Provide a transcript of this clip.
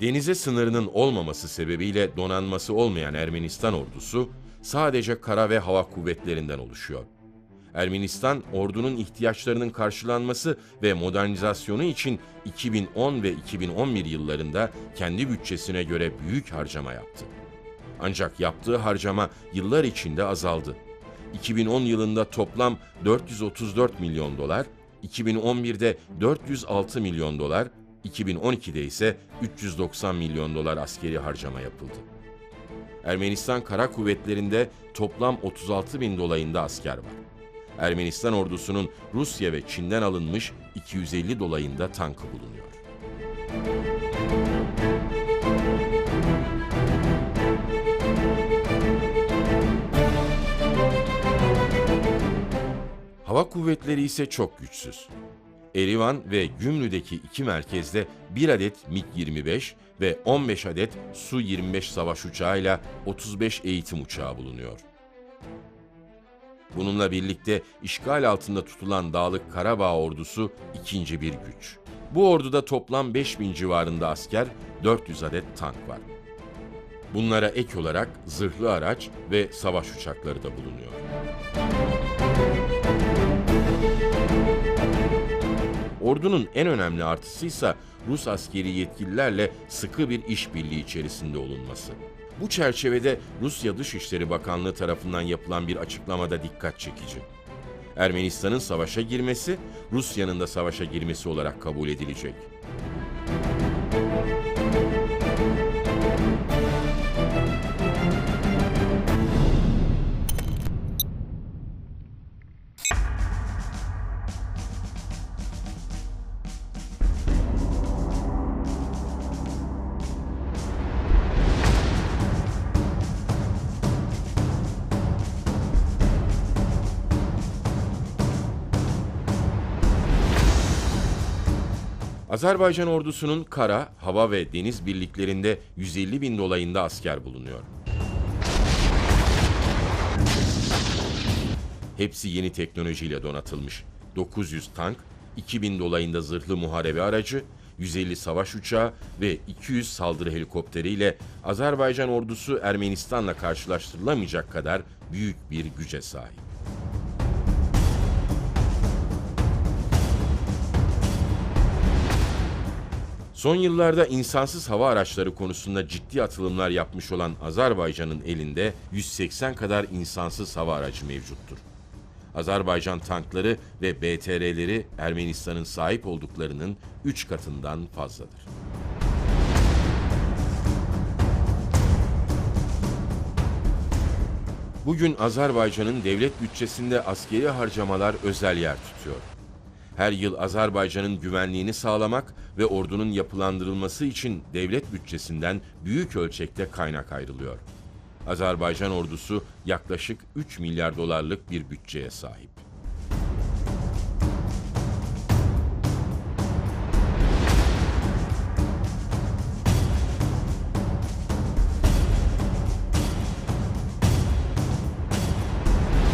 Denize sınırının olmaması sebebiyle donanması olmayan Ermenistan ordusu sadece kara ve hava kuvvetlerinden oluşuyor. Ermenistan ordunun ihtiyaçlarının karşılanması ve modernizasyonu için 2010 ve 2011 yıllarında kendi bütçesine göre büyük harcama yaptı. Ancak yaptığı harcama yıllar içinde azaldı. 2010 yılında toplam 434 milyon dolar, 2011'de 406 milyon dolar, 2012'de ise 390 milyon dolar askeri harcama yapıldı. Ermenistan Kara Kuvvetleri'nde toplam 36 bin dolayında asker var. Ermenistan ordusunun Rusya ve Çin'den alınmış 250 dolayında tankı bulunuyor. Hava kuvvetleri ise çok güçsüz. Erivan ve Gümrü'deki iki merkezde bir adet MiG-25 ve 15 adet Su-25 savaş uçağıyla 35 eğitim uçağı bulunuyor. Bununla birlikte işgal altında tutulan Dağlık Karabağ ordusu ikinci bir güç. Bu orduda toplam 5000 civarında asker, 400 adet tank var. Bunlara ek olarak zırhlı araç ve savaş uçakları da bulunuyor. Ordunun en önemli artısı ise Rus askeri yetkililerle sıkı bir işbirliği içerisinde olunması. Bu çerçevede Rusya Dışişleri Bakanlığı tarafından yapılan bir açıklamada dikkat çekici. Ermenistan'ın savaşa girmesi, Rusya'nın da savaşa girmesi olarak kabul edilecek. Azerbaycan ordusunun kara, hava ve deniz birliklerinde 150 bin dolayında asker bulunuyor. Hepsi yeni teknolojiyle donatılmış. 900 tank, 2000 dolayında zırhlı muharebe aracı, 150 savaş uçağı ve 200 saldırı helikopteriyle Azerbaycan ordusu Ermenistan'la karşılaştırılamayacak kadar büyük bir güce sahip. Son yıllarda insansız hava araçları konusunda ciddi atılımlar yapmış olan Azerbaycan'ın elinde 180 kadar insansız hava aracı mevcuttur. Azerbaycan tankları ve BTR'leri Ermenistan'ın sahip olduklarının 3 katından fazladır. Bugün Azerbaycan'ın devlet bütçesinde askeri harcamalar özel yer tutuyor. Her yıl Azerbaycan'ın güvenliğini sağlamak ve ordunun yapılandırılması için devlet bütçesinden büyük ölçekte kaynak ayrılıyor. Azerbaycan ordusu yaklaşık 3 milyar dolarlık bir bütçeye sahip.